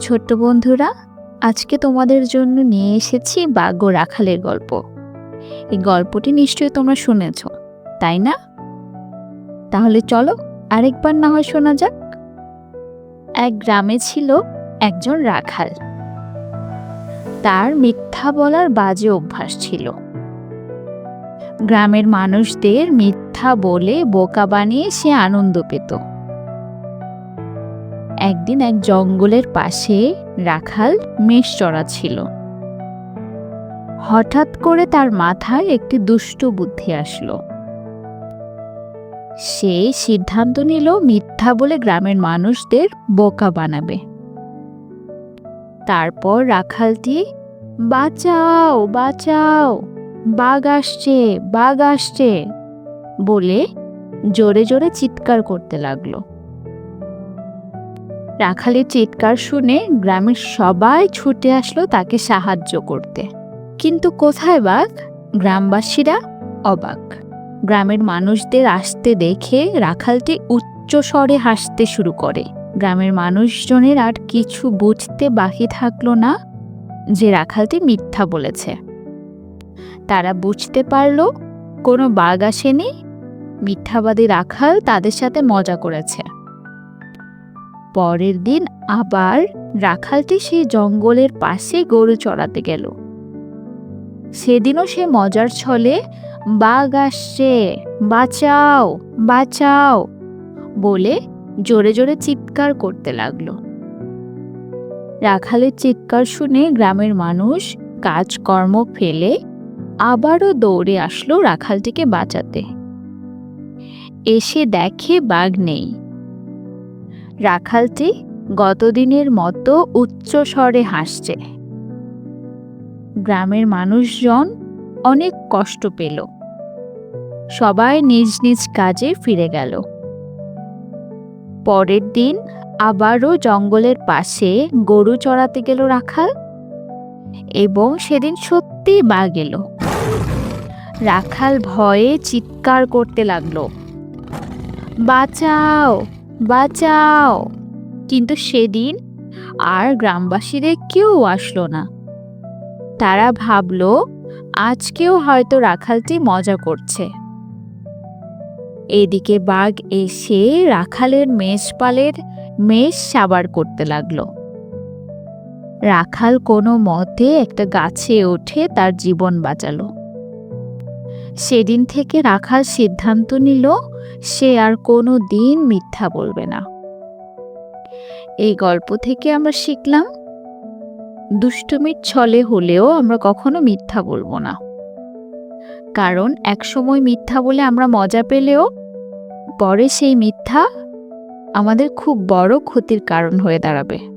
ছোট্ট বন্ধুরা, আজকে তোমাদের জন্য নিয়ে এসেছি বাঘ রাখালের গল্প। এই গল্পটি নিশ্চয়ই তোমরা শুনেছ, তাই না? তাহলে চলো আরেকবার না হয় শোনা যাক। এক গ্রামে ছিল একজন রাখাল। তার মিথ্যা বলার বাজে অভ্যাস ছিল। গ্রামের মানুষদের মিথ্যা বলে বোকা বানিয়ে সে আনন্দ পেত। একদিন এক জঙ্গলের পাশে রাখাল মেষ চড়া ছিল। হঠাৎ করে তার মাথায় একটি দুষ্ট বুদ্ধি আসলো। সে সিদ্ধান্ত নিল মিথ্যা বলে গ্রামের মানুষদের বোকা বানাবে। তারপর রাখালটি, বাঁচাও বাঁচাও, বাঘ আসছে বাঘ আসছে বলে জোরে জোরে চিৎকার করতে লাগল। রাখালের চিৎকার শুনে গ্রামের সবাই ছুটে আসলো তাকে সাহায্য করতে। কিন্তু কোথায় বাঘ? গ্রামবাসীরা অবাক। গ্রামের মানুষদের আসতে দেখে রাখালটি উচ্চ স্বরে হাসতে শুরু করে। গ্রামের মানুষজনের আর কিছু বুঝতে বাকি থাকল না যে রাখালটি মিথ্যা বলেছে। তারা বুঝতে পারল, কোনো বাঘ আসেনি। মিথ্যাবাদী রাখাল তাদের সাথে মজা করেছে। পরের দিন আবার রাখালটি সেই জঙ্গলের পাশে গরু চড়াতে গেল। সেদিনও সে মজার ছলে, বাঘ আসছে, বাঁচাও বাঁচাও বলে জোরে জোরে চিৎকার করতে লাগল। রাখালের চিৎকার শুনে গ্রামের মানুষ কাজকর্ম ফেলে আবারও দৌড়ে আসলো রাখালটিকে বাঁচাতে। এসে দেখে বাঘ নেই। রাখালটি গতদিনের মতো উচ্চ স্বরে হাসছে। গ্রামের মানুষজন অনেক কষ্ট পেল। সবাই নিজ নিজ কাজে ফিরে গেল। পরের দিন আবারও জঙ্গলের পাশে গরু চড়াতে গেল রাখাল এবং সেদিন সত্যি বা গেল। রাখাল ভয়ে চিৎকার করতে লাগল, বাঁচাও! বাঁচাও। কিন্তু সেদিন আর গ্রামবাসীদের কেউ আসলো না। তারা ভাবল আজকেও হয়তো রাখালটি মজা করছে। এদিকে বাঘ এসে রাখালের মেষপালের মেষ সাবার করতে লাগল। রাখাল কোনো মতে একটা গাছে উঠে তার জীবন বাঁচালো। সেদিন থেকে রাখাল সিদ্ধান্ত নিল, সে আর কোনো দিন মিথ্যা বলবে না। এই গল্প থেকে আমরা শিখলাম, দুষ্টুমির ছলে হলেও আমরা কখনো মিথ্যা বলব না। কারণ একসময় মিথ্যা বলে আমরা মজা পেলেও, পরে সেই মিথ্যা আমাদের খুব বড় ক্ষতির কারণ হয়ে দাঁড়াবে।